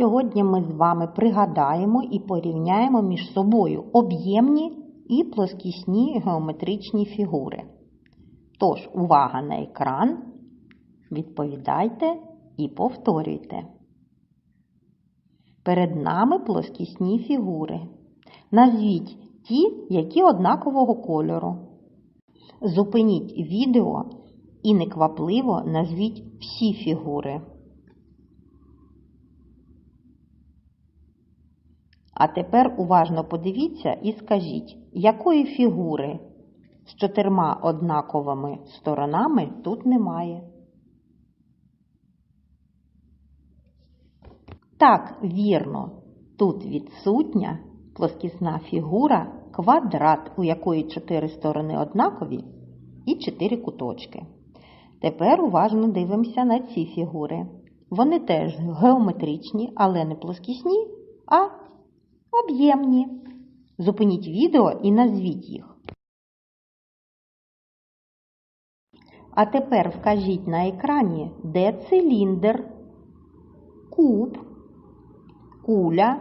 Сьогодні ми з вами пригадаємо і порівняємо між собою об'ємні і плоскісні геометричні фігури. Тож, увага на екран, відповідайте і повторюйте. Перед нами плоскісні фігури. Назвіть ті, які однакового кольору. Зупиніть відео і неквапливо назвіть всі фігури. А тепер уважно подивіться і скажіть, якої фігури з чотирма однаковими сторонами тут немає. Так, вірно, тут відсутня плоскісна фігура квадрат, у якої чотири сторони однакові і чотири куточки. Тепер уважно дивимося на ці фігури. Вони теж геометричні, але не плоскісні, а об'ємні. Зупиніть відео і назвіть їх. А тепер вкажіть на екрані, де циліндр, куб, куля,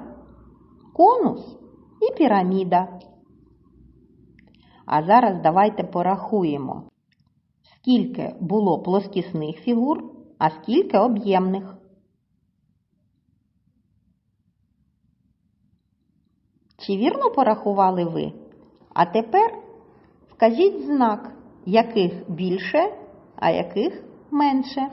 конус і піраміда. А зараз давайте порахуємо, скільки було плоскісних фігур, а скільки об'ємних. Чи вірно порахували ви? А тепер вкажіть знак, яких більше, а яких менше.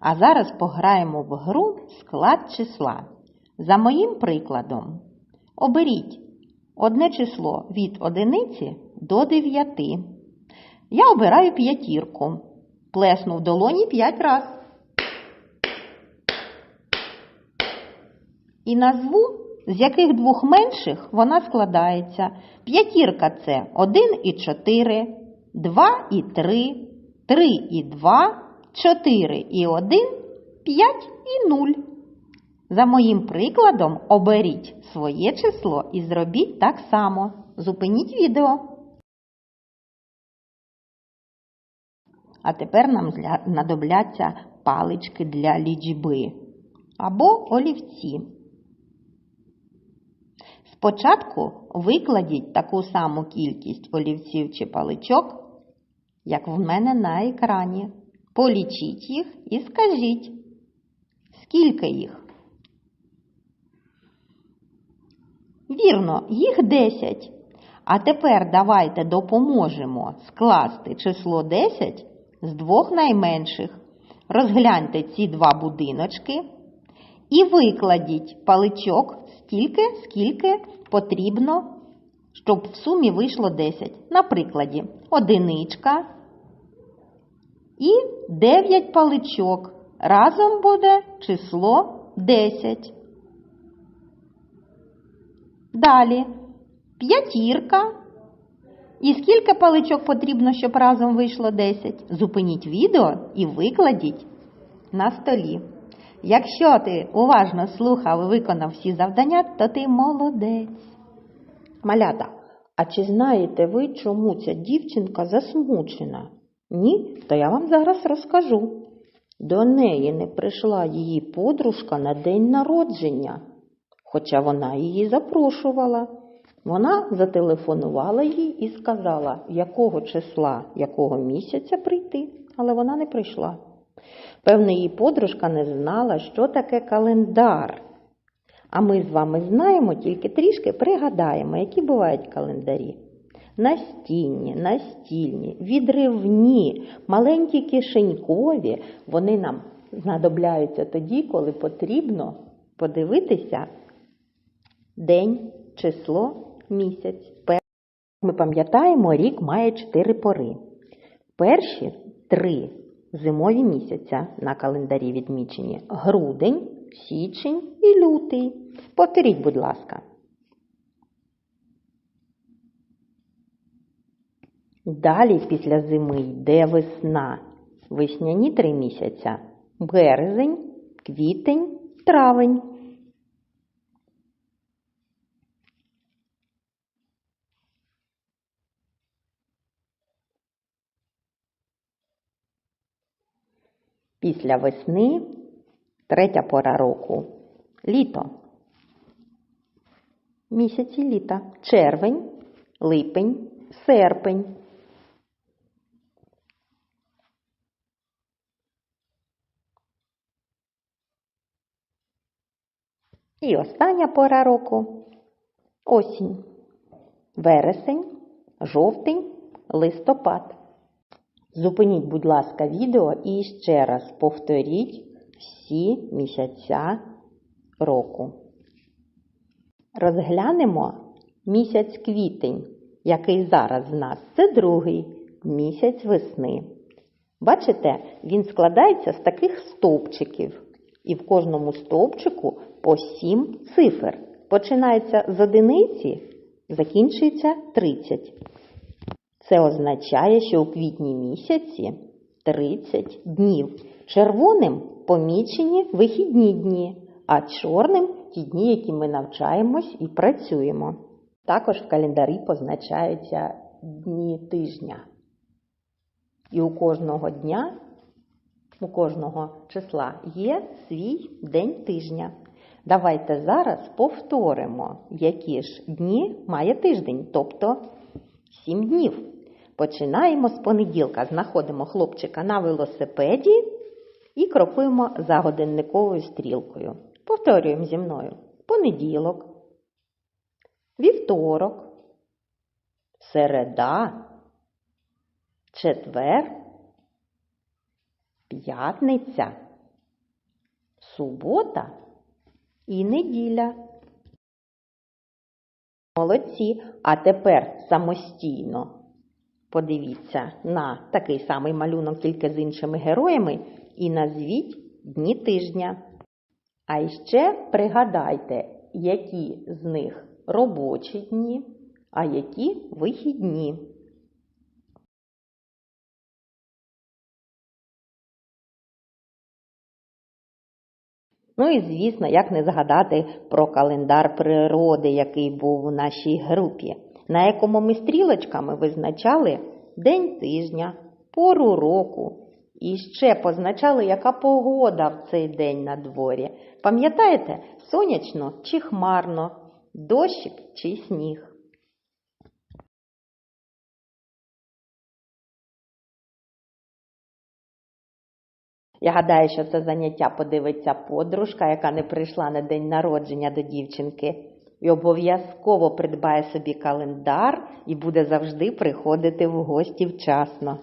А зараз пограємо в гру склад числа. За моїм прикладом, оберіть одне число від одиниці до дев'яти. Я обираю п'ятірку. Плесну в долоні п'ять разів. І назву, з яких двох менших вона складається. П'ятірка це 1 і 4, 2 і 3, 3 і 2, 4 і 1, 5 і 0. За моїм прикладом оберіть своє число і зробіть так само. Зупиніть відео. А тепер нам знадобляться палички для лічби або олівці. Спочатку викладіть таку саму кількість олівців чи паличок, як в мене на екрані. Полічіть їх і скажіть, скільки їх. Вірно, їх 10. А тепер давайте допоможемо скласти число 10 з двох найменших. Розгляньте ці два будиночки і викладіть паличок стільки, скільки потрібно, щоб в сумі вийшло 10. На прикладі одиничка і 9 паличок. Разом буде число 10. Далі п'ятірка. І скільки паличок потрібно, щоб разом вийшло 10? Зупиніть відео і викладіть на столі. Якщо ти уважно слухав і виконав всі завдання, то ти молодець. Малята, а чи знаєте ви, чому ця дівчинка засмучена? Ні, то я вам зараз розкажу. До неї не прийшла її подружка на день народження, хоча вона її запрошувала. Вона зателефонувала їй і сказала, якого числа, якого місяця прийти, але вона не прийшла. Певне, її подружка не знала, що таке календар. А ми з вами знаємо, тільки трішки пригадаємо, які бувають календарі. Настінні, настільні, відривні, маленькі кишенькові, вони нам знадобляються тоді, коли потрібно подивитися день, число, місяць. Ми пам'ятаємо, рік має чотири пори. Перші три зимові місяця на календарі відмічені грудень, січень і лютий. Повторіть, будь ласка. Далі після зими йде весна. Весняні три місяця березень, квітень, травень. Після весни Третя пора року. Літо. Місяці літа. Червень, липень, серпень. І остання пора року осінь, вересень, жовтень, листопад. Зупиніть, будь ласка, відео і ще раз повторіть всі місяця року. Розглянемо місяць квітень, який зараз в нас це другий місяць весни. Бачите, він складається з таких стовпчиків, і в кожному стовпчику по сім цифр. Починається з одиниці, закінчується 30. Це означає, що у квітні місяці 30 днів. Червоним помічені вихідні дні, а чорним ті дні, які ми навчаємось і працюємо. Також в календарі позначаються дні тижня. І у кожного дня, у кожного числа є свій день тижня. Давайте зараз повторимо, які ж дні має тиждень, тобто 7 днів. Починаємо з понеділка. Знаходимо хлопчика на велосипеді і крокуємо за годинниковою стрілкою. Повторюємо зі мною понеділок, вівторок, середа, четвер, п'ятниця, субота і неділя. Молодці. А тепер самостійно подивіться на такий самий малюнок, тільки з іншими героями, і назвіть дні тижня. А ще пригадайте, які з них робочі дні, а які вихідні. Ну і звісно, як не згадати про календар природи, який був у нашій групі, на якому ми стрілочками визначали день тижня, пору року і ще позначали, яка погода в цей день на дворі. Пам'ятаєте, сонячно чи хмарно, дощик чи сніг. Я гадаю, що це заняття подивиться подружка, яка не прийшла на день народження до дівчинки, і обов'язково придбає собі календар і буде завжди приходити в гості вчасно.